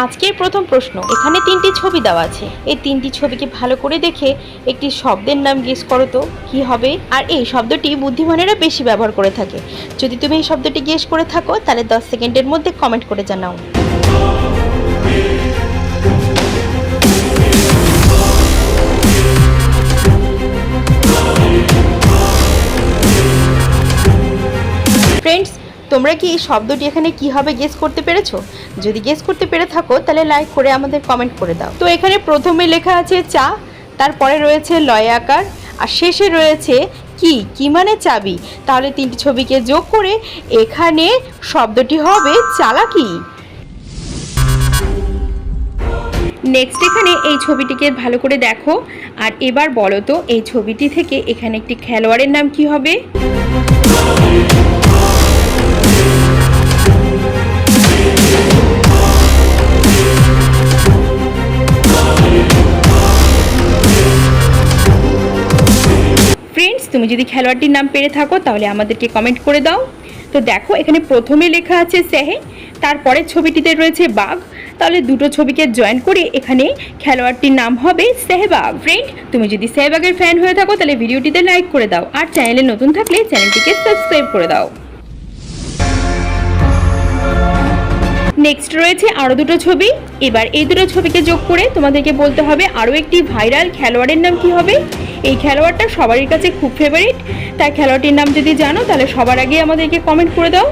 আজকের প্রথম প্রশ্ন, এখানে তিনটি ছবি দেওয়া আছে। এই তিনটি ছবিকে ভালো করে দেখে একটি শব্দের নাম গেস করো তো, কি হবে? আর এই শব্দটি বুদ্ধিমানেরা বেশি ব্যবহার করে থাকে। যদি তুমি এই শব্দটি গেস করে থাকো, তাহলে দশ সেকেন্ডের মধ্যে কমেন্ট করে জানাও। তোমরা কি এই শব্দটি এখানে কি হবে গেস করতে পেরেছ? যদি গেস করতে পেরে থাকো, তাহলে লাইক করে আমাদের কমেন্ট করে দাও। তো এখানে প্রথমে লেখা আছে চা, তারপরে রয়েছে লয় আকার, আর শেষে রয়েছে কি? কি মানে চাবি? তাহলে তিনটি ছবিকে যোগ করে এখানে শব্দটি হবে চালাকি। নেক্সট এখানে এই ছবিটিকে ভালো করে দেখো। আর এবার বলো তো, এই ছবিটি থেকে এখানে একটি খেলোয়াড়ের নাম কি হবে? তুমি যদি খেলোয়াড়টির নাম পেরে থাকো, তাহলে আমাদেরকে কমেন্ট করে দাও। তো দেখো, এখানে প্রথমে লেখা আছে সেহে, তারপরে ছবিটিতে রয়েছে বাঘ। তাহলে দুটো ছবিকে জয়েন করে এখানে খেলোয়াড়টির নাম হবে সেহবাগ। ফ্রেন্ড তুমি যদি সেহবাগের ফ্যান হয়ে থাকো, তাহলে ভিডিওটিতে লাইক করে দাও। আর চ্যানেলে নতুন থাকলে চ্যানেলটিকে সাবস্ক্রাইব করে দাও। নেক্সট রয়েছে আরও দুটো ছবি। এবার এই দুটো ছবিকে যোগ করে তোমাদেরকে বলতে হবে আরও একটি ভাইরাল খেলোয়াড়ের নাম কি হবে? এই খেলোয়াড়টা সবারই কাছে খুব ফেভারিট তাই খেলোয়াড়টির নাম যদি জানো, তাহলে সবার আগে আমাদেরকে কমেন্ট করে দাও।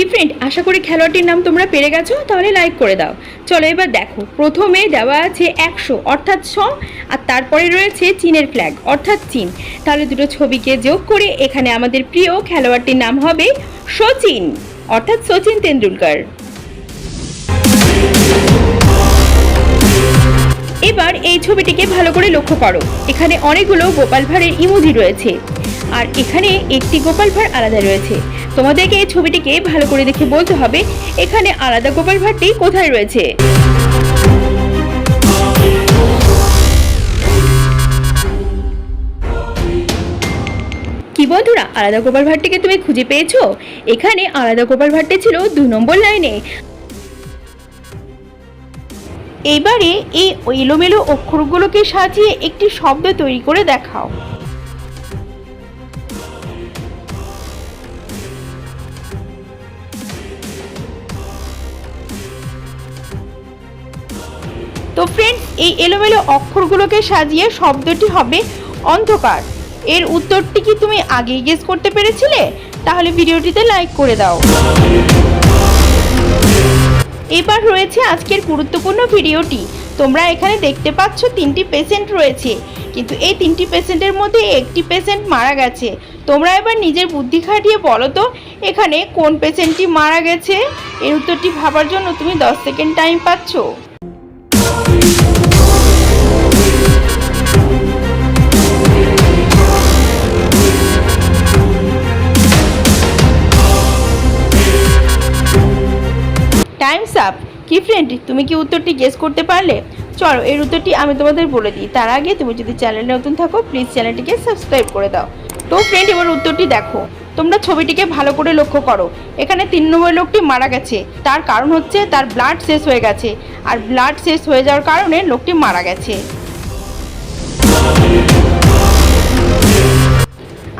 কি ফ্রেন্ড আশা করি খেলোয়াড়টির নাম তোমরা পেরে গেছো, তাহলে লাইক করে দাও। চলো এবার দেখো, প্রথমে দেওয়া আছে একশো, অর্থাৎ ছ, আর তারপরে রয়েছে চীনের ফ্ল্যাগ অর্থাৎ চীন। তাহলে দুটো ছবিকে যোগ করে এখানে আমাদের প্রিয় খেলোয়াড়টির নাম হবে সচিন অর্থাৎ সচিন তেন্ডুলকার। এবার এই ছবিটিকে ভালো করে লক্ষ্য করো, এখানে অনেকগুলো গোপাল ভাঁড়ের ইমোজি রয়েছে। আর এখানে একটি গোপাল ভাঁড় আলাদা রয়েছে। তোমাদেরকে এই ছবিটিকে ভালো করে দেখে বলতে হবে, এখানে আলাদা গোপাল ভাঁড়টি কোথায় রয়েছে? কি বন্ধুরা, আলাদা গোপাল ভাঁড়টিকে তুমি খুঁজে পেয়েছ? এখানে আলাদা গোপাল ভাঁড়টি ছিল দু নম্বর লাইনে। এবারে এই এলোমেলো অক্ষরগুলোকে সাজিয়ে একটি শব্দ তৈরি করে দেখাও। তো ফ্রেন্ডস এই এলোমেলো অক্ষরগুলোকে সাজিয়ে শব্দটি হবে অন্ধকার। এর উত্তরটি কি তুমি আগেই গেস করতে পেরেছিলে? তাহলে ভিডিওটিতে লাইক করে দাও। এবার রয়েছে আজকের গুরুত্বপূর্ণ ভিডিওটি। তোমরা এখানে দেখতে পাচ্ছ তিনটি পেশেন্ট রয়েছে। কিন্তু এই তিনটি পেশেন্টের মধ্যে একটি পেশেন্ট মারা গেছে। তোমরা এবার নিজের বুদ্ধি খাটিয়ে বলো তো, এখানে কোন পেশেন্টটি মারা গেছে? এর উত্তরটি ভাবার জন্য তুমি দশ সেকেন্ড টাইম পাচ্ছ। টাইমস আপ কি ফ্রেন্ড তুমি কি উত্তরটি গেস করতে পারলে? চলো, এর উত্তরটি আমি তোমাদের বলে দিই। তার আগে তুমি যদি চ্যানেলে নতুন থাকো প্লিজ চ্যানেলটিকে সাবস্ক্রাইব করে দাও। তো ফ্রেন্ড এবার উত্তরটি দেখো। তোমরা ছবিটিকে ভালো করে লক্ষ্য করো। এখানে তিন নম্বর লোকটি মারা গেছে। তার কারণ হচ্ছে তার ব্লাড শেষ হয়ে গেছে। আর ব্লাড শেষ হয়ে যাওয়ার কারণে লোকটি মারা গেছে।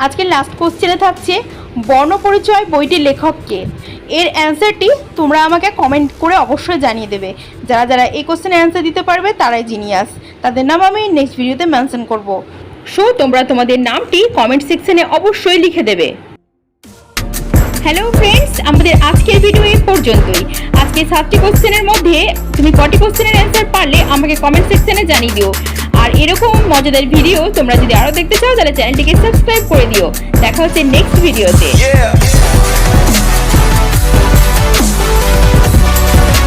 আজকের লাস্ট কোশ্চেনে থাকছে, বর্ণপরিচয় বইটির লেখককে এর অ্যান্সারটি তোমরা আমাকে কমেন্ট করে অবশ্যই জানিয়ে দেবে। যারা যারা এই কোশ্চেনের অ্যান্সার দিতে পারবে, তারাই জিনিয়াস তাদের নাম আমি নেক্সট ভিডিওতে মেনশন করব। সো তোমরা তোমাদের নামটি কমেন্ট সেকশনে অবশ্যই লিখে দেবে। হ্যালো ফ্রেন্ডস আমাদের আজকের ভিডিও এই পর্যন্তই। আজকে সাতটি কোশ্চেনের মধ্যে তুমি কটি কোশ্চেনের অ্যান্সার পারলে আমাকে কমেন্ট সেকশনে জানিয়ে দিও। আর এরকম মজাদার ভিডিও তোমরা যদি আরও দেখতে চাও, তাহলে চ্যানেলটিকে সাবস্ক্রাইব করে দিও। দেখা হচ্ছে নেক্সট ভিডিওতে.